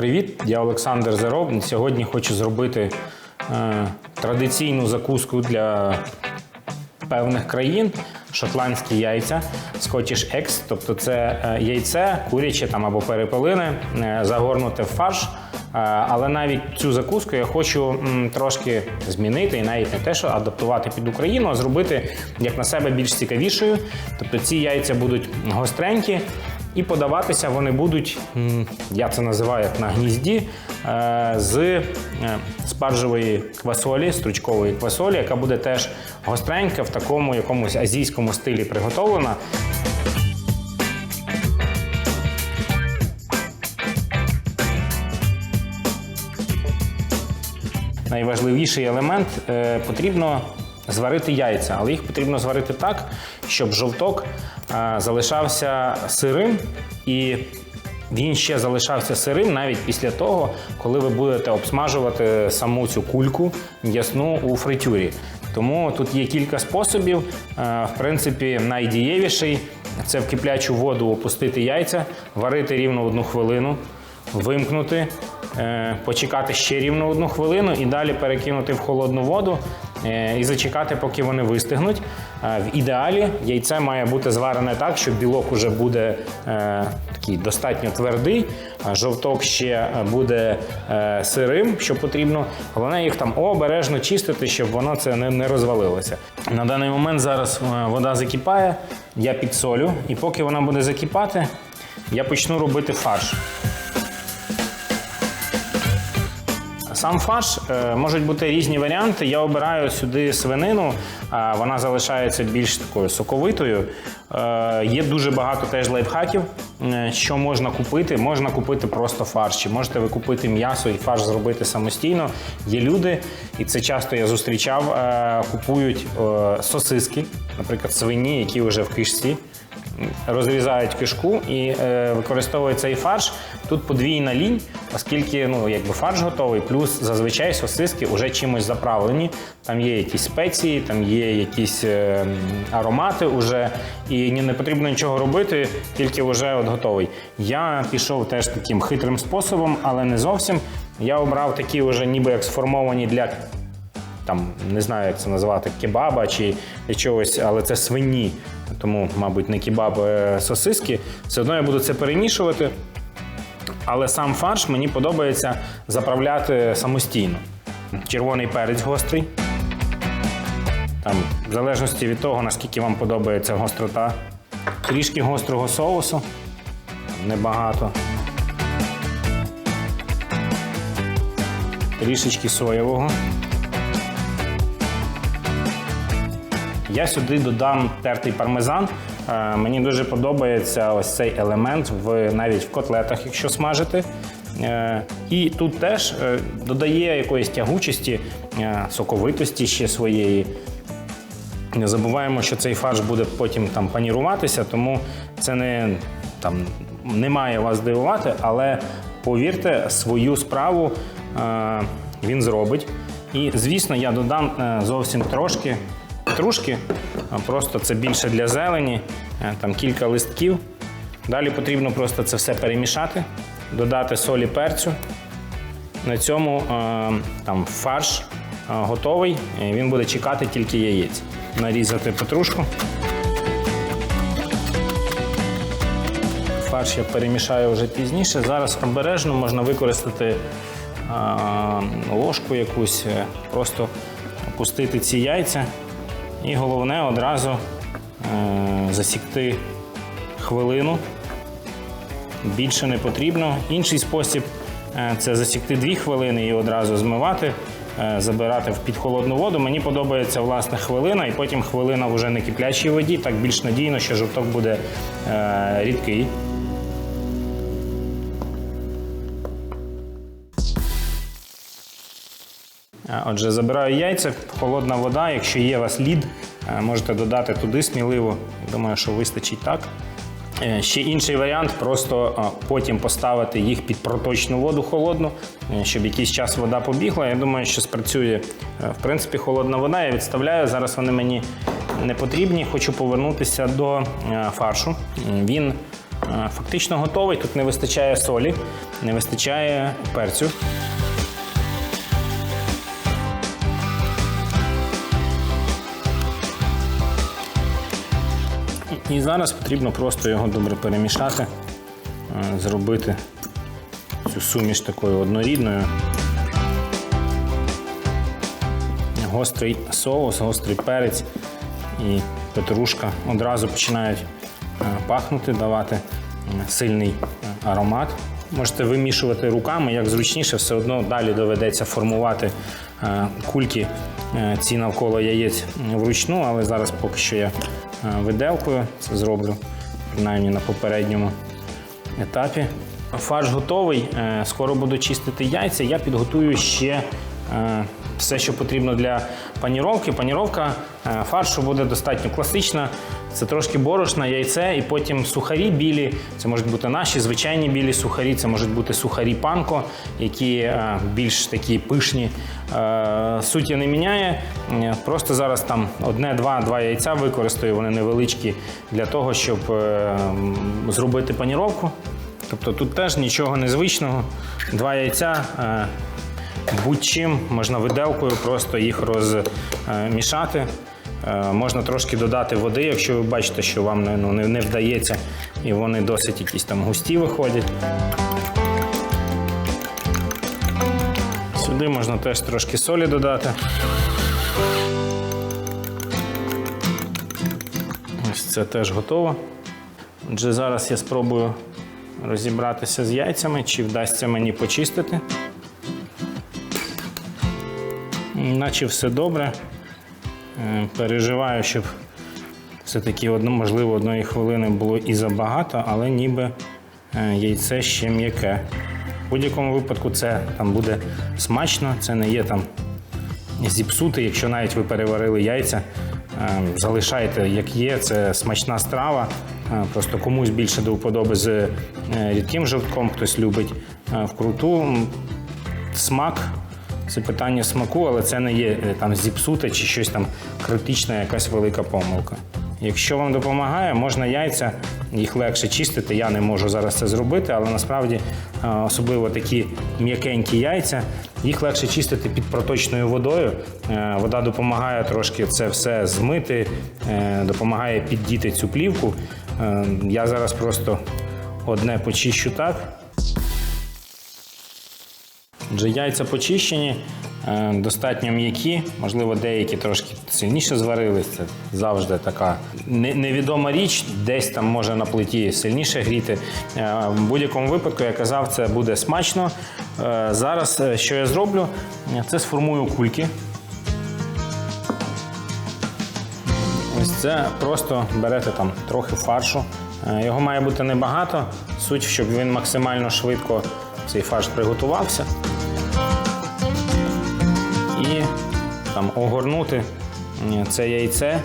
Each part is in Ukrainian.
Привіт, я Олександр Зароб. Сьогодні хочу зробити е, традиційну закуску для певних країн. Шотландські яйця, Scottish Eggs, тобто це е, яйце, куряче там або перепелине, е, загорнуте в фарш. Е, Але навіть цю закуску я хочу трошки змінити і навіть не те, що адаптувати під Україну, а зробити як на себе більш цікавішою. Тобто ці яйця будуть гостренькі, і подаватися вони будуть, я це називаю як на гнізді, е, з е, спаржевої квасолі, стручкової квасолі, яка буде теж гостренька в такому якомусь азійському стилі приготовлена. Найважливіший елемент е, потрібно зварити яйця, але їх потрібно зварити так, щоб жовток е, залишався сирим і він ще залишався сирим навіть після того, коли ви будете обсмажувати саму цю кульку м'ясну у фритюрі. Тому тут є кілька способів. Е, В принципі, найдієвіший це в киплячу воду опустити яйця, варити рівно одну хвилину, вимкнути, е, почекати ще рівно одну хвилину і далі перекинути в холодну воду і зачекати, поки вони вистигнуть. Е, В ідеалі яйце має бути зварене так, що білок уже буде е, такий достатньо твердий, жовток ще е, буде е, сирим, що потрібно. Головне їх там обережно чистити, щоб воно це не, розвалилося. На даний момент зараз е, вода закипає, я підсолю, і поки вона буде закипати, я почну робити фарш. Сам фарш е, можуть бути різні варіанти. Я обираю сюди свинину, вона залишається більш такою соковитою. Е, є дуже багато теж лайфхаків, е, що можна купити. Можна купити просто фарш, можете ви купити м'ясо і фарш зробити самостійно. Є люди, і це часто я зустрічав, купують сосиски, наприклад, свині, які вже в кишці розрізають кишку і е, використовують цей фарш. Тут подвійна лінь, оскільки ну, якби фарш готовий, плюс зазвичай сосиски вже чимось заправлені. Там є якісь спеції, там є якісь е, аромати уже, і не потрібно нічого робити, тільки вже от готовий. Я пішов теж таким хитрим способом, але не зовсім. Я обрав такі вже ніби як сформовані для там не знаю, як це назвати, кебаба чи чогось, але це свині. Тому, мабуть, не кебаб, а сосиски. Все одно я буду це перемішувати. Але сам фарш мені подобається заправляти самостійно. Червоний перець гострий. Там, в залежності від того, наскільки вам подобається гострота. Трішки гострого соусу. Небагато. Трішечки соєвого. Я сюди додам тертий пармезан. Е, Мені дуже подобається ось цей елемент в навіть в котлетах, якщо смажити. Е, І тут теж е, додає якоїсь тягучості, соковитості ще своєї. Не забуваємо, що цей фарш буде потім там паніруватися, тому це не, там, не має вас здивувати, але повірте, свою справу він зробить. І, звісно, я додам зовсім трошки петрушки, просто це більше для зелені, е, там кілька листків. Далі потрібно просто це все перемішати, додати солі перцю. На цьому е, там фарш е, готовий. Він буде чекати тільки яєць. Нарізати петрушку. Фарш я перемішаю вже пізніше. Зараз обережно можна використати ложку якусь, просто опустити ці яйця. І головне одразу е, засікти хвилину більше не потрібно. Інший спосіб е, це засікти 2 хвилини і одразу змивати, е, забирати в підхолодну воду. Мені подобається власне хвилина, і потім хвилина в уже не киплячій воді. Так більш надійно, що жовток буде рідкий. Отже, забираю яйця, холодна вода. Якщо є у вас лід, е, можете додати туди сміливо. Думаю, що вистачить так. Е, Ще інший варіант просто е, потім поставити їх під проточну воду холодну, е, щоб якийсь час вода побігла. Я думаю, що спрацює е, в принципі холодна вода. Я відставляю. Зараз вони мені не потрібні. Хочу повернутися до е, фаршу. Він е, фактично готовий. Тут не вистачає солі, не вистачає перцю. І- зараз потрібно просто його добре перемішати, е, зробити цю суміш такою однорідною. Гострий соус, гострий перець і петрушка одразу починають е, пахнути, давати сильний е, аромат. Можете вимішувати руками, як зручніше, все одно далі доведеться формувати кульки ці навколо яєць вручну, але зараз поки що я е, виделкою це зроблю, принаймні на попередньому етапі. Фарш готовий. Е, Скоро буду чистити яйця. Я підготую ще е, все, що потрібно для паніровки. Паніровка е, фаршу буде достатньо класична. Це трошки борошна, яйце і потім сухарі білі. Це можуть бути наші звичайні білі сухарі, це можуть бути сухарі панко, які е, більш такі пишні. Е, Суті не міняє. Е, Просто зараз там одне-два два яйця використаю, вони невеличкі для того, щоб зробити паніровку. Тобто тут теж нічого незвичного. Два яйця. Будь-чим можна виделкою просто їх розмішати. Е, Можна трошки додати води, якщо ви бачите, що вам ну, не, не вдається, і вони досить якісь там густі виходять. Сюди можна теж трошки солі додати. Ось це теж готово. Отже, зараз я спробую розібратися з яйцями, чи вдасться мені почистити. Наче все добре. Е, Переживаю, щоб все-таки можливо одної хвилини було і забагато, але ніби е, яйце ще м'яке. В будь-якому випадку це там буде смачно, це не є там зіпсути, якщо навіть ви переварили яйця, е, залишайте як є, це смачна страва. Просто комусь більше до вподоби з рідким жовтком, хтось любить вкруту. Смак це питання смаку, але це не є е, там зіпсуте чи щось там критична, якась велика помилка. Якщо вам допомагає, можна яйця, їх легше чистити. Я не можу зараз це зробити, але насправді е, особливо такі м'якенькі яйця, їх легше чистити під проточною водою. Е, Вода допомагає трошки це все змити, допомагає піддіти цю плівку. Я зараз просто одне почищу так. Отже, яйця почищені, е, достатньо м'які, можливо, деякі трошки сильніше зварились. Це завжди така невідома річ, десь там може на плиті сильніше гріти. Е, В будь-якому випадку, я казав, це буде смачно. Е, Зараз що я зроблю? Це сформую кульки. Ось це просто берете там трохи фаршу. Його має бути небагато. Суть, щоб він максимально швидко цей фарш приготувався. Там огорнути це яйце,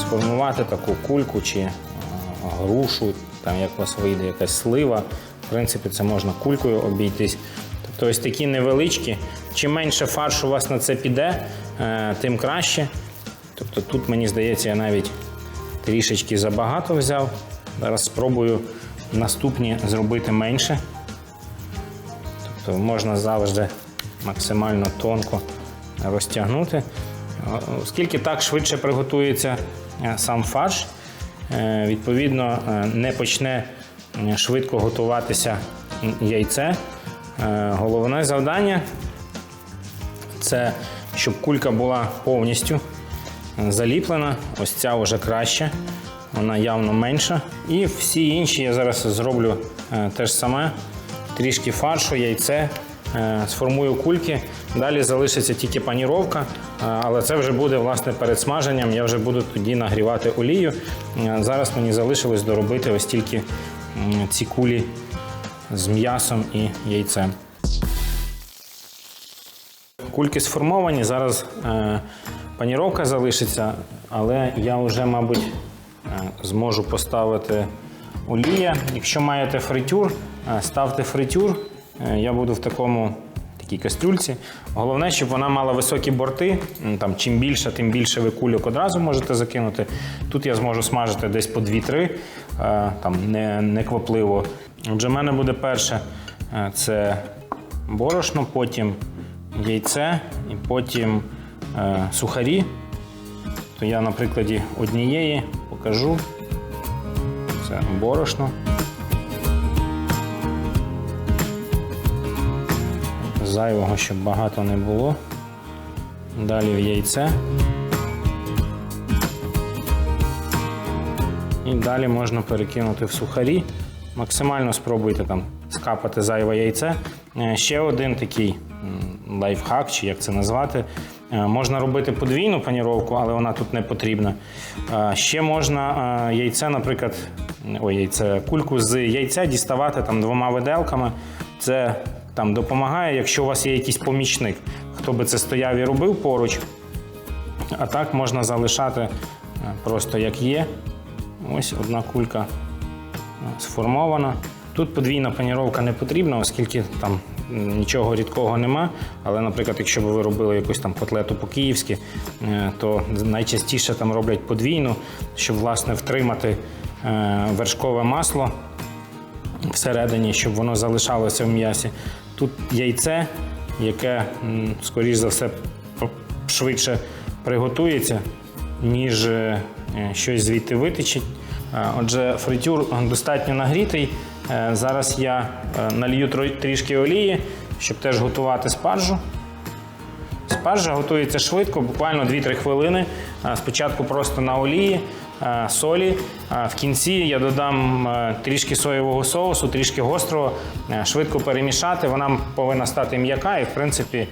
сформувати таку кульку чи е, грушу, там як у вас вийде якась слива. В принципі, це можна кулькою обійтись. Тобто ось такі невеличкі. Чим менше фаршу у вас на це піде, е, тим краще. Тобто тут, мені здається, я навіть трішечки забагато взяв. Зараз спробую наступні зробити менше. Тобто можна завжди максимально тонко розтягнути. Оскільки так швидше приготується е, сам фарш, е, відповідно, е, не почне швидко готуватися яйце. Головне завдання це щоб кулька була повністю заліплена. Ось ця вже краще, вона явно менша. І всі інші я зараз зроблю те ж саме. Трішки фаршу, яйце, сформую кульки. Далі залишиться тільки паніровка, е, але це вже буде власне перед смаженням. Я вже буду тоді нагрівати олію. Е, Зараз мені залишилось доробити ось тільки ці кулі з м'ясом і яйцем. Кульки сформовані, зараз е, паніровка залишиться, але я вже, мабуть, е, зможу поставити олія. Якщо маєте фритюр, е, ставте фритюр. Е, я буду в такому такій кастрюльці. Головне, щоб вона мала високі борти. Там, чим більше, тим більше ви кульок одразу можете закинути. Тут я зможу смажити десь по 2-3, е, там не, не квапливо. Отже, в мене буде перше е, це борошно, потім яйце і потім е, сухарі. То я на прикладі однієї покажу. Це борошно. Зайвого, щоб багато не було. Далі в яйце. І далі можна перекинути в сухарі. Максимально спробуйте там скапати зайве яйце. Е, Ще один такий лайфхак, чи як це назвати. Е, Можна робити подвійну паніровку, але вона тут не потрібна. Е, Ще можна яйце, наприклад, ой, яйце, кульку з яйця діставати там двома виделками. Це там допомагає, якщо у вас є якийсь помічник, хто би це стояв і робив поруч. А так можна залишати е, просто як є. Ось одна кулька е, сформована. Тут подвійна паніровка не потрібна, оскільки там нічого рідкого нема. Але, наприклад, якщо б ви робили якусь там котлету по-київськи, е, то найчастіше там роблять подвійну, щоб власне втримати вершкове масло всередині, щоб воно залишалося в м'ясі. Тут яйце, яке, скоріш за все, швидше приготується, ніж е, щось звідти витечить. Е, Отже, фритюр достатньо нагрітий. Е, Зараз я налью трішки олії, щоб теж готувати спаржу. Спаржа готується швидко, буквально 2-3 хвилини. Спочатку просто на олії, солі. Е, В кінці я додам е, трішки соєвого соусу, трішки гострого, е, швидко перемішати. Вона повинна стати м'яка і, в принципі, е,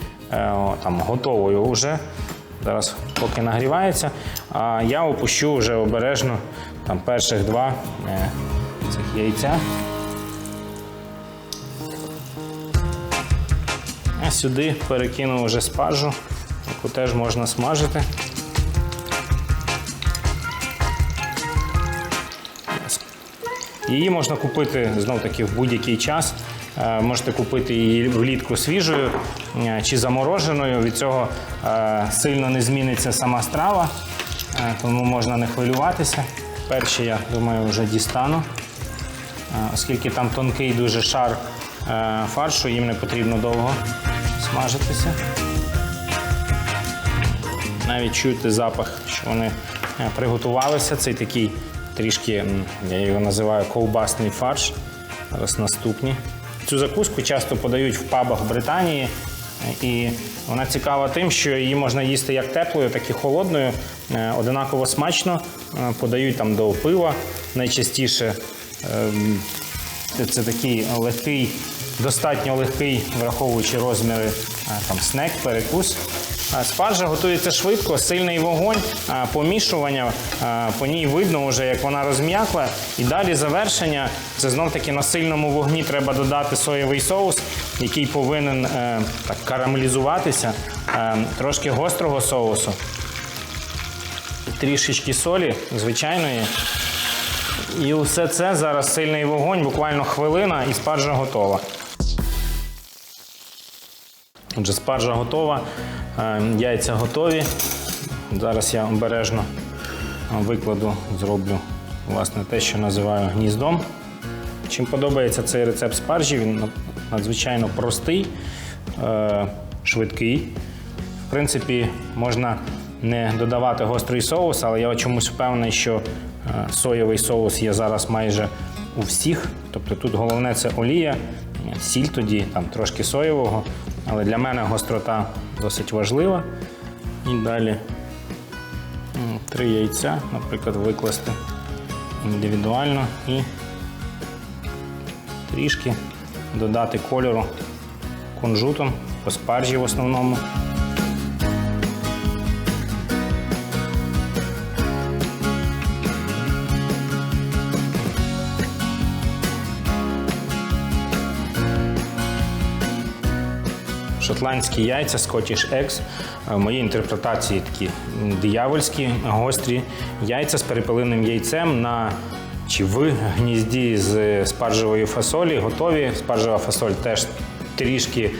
там, готовою вже. Зараз поки нагрівається. А я опущу вже обережно там, перших два е, цих яйця. А сюди перекину вже спаржу, яку теж можна смажити. Її можна купити знов таки в будь-який час. Е, Можете купити її влітку свіжою е, чи замороженою. Від цього е, сильно не зміниться сама страва, тому можна не хвилюватися. Перші, я думаю, вже дістану. Оскільки там тонкий дуже шар фаршу, їм не потрібно довго смажитися. Навіть чуєте запах, що вони приготувалися. Цей такий трішки, я його називаю ковбасний фарш. Зараз наступні. Цю закуску часто подають в пабах Британії. е, І вона цікава тим, що її можна їсти як теплою, так і холодною. Е, Одинаково смачно. Е, Подають там до пива найчастіше. Ем, це, такий легкий, достатньо легкий, враховуючи розміри там, снек, перекус. Спаржа готується швидко, сильний вогонь, помішування. По ній видно, вже, як вона розм'якла. І далі завершення. Це знов таки на сильному вогні треба додати соєвий соус, який повинен е, так карамелізуватися. Е, трошки гострого соусу, трішечки солі звичайної. І все це зараз сильний вогонь, буквально хвилина, і спаржа готова. Отже, спаржа готова, яйця готові. Зараз я обережно е, викладу, зроблю власне те, що називаю гніздом. Чим подобається цей рецепт спаржі, він надзвичайно простий, е, швидкий. В принципі, можна не додавати гострий соус, але я чомусь впевнений, що е, соєвий соус є зараз майже у всіх. Тобто тут головне це олія, е, сіль тоді, там трошки соєвого. Але для мене гострота досить важлива. І далі три яйця, наприклад, викласти індивідуально і трішки додати кольору кунжутом по спаржі в основному. Шотландські яйця Scottish Eggs. Е, В моїй інтерпретації такі диявольські, гострі яйця з перепелиним яйцем на чи в гнізді з спаржевої фасолі готові. Спаржева фасоль теж трішки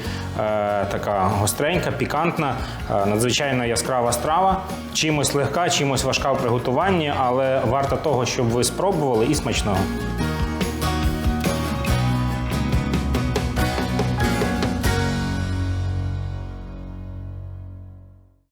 така гостренька, пікантна, е, надзвичайно яскрава страва. Чимось легка, чимось важка в приготуванні, але варта того, щоб ви спробували і смачного.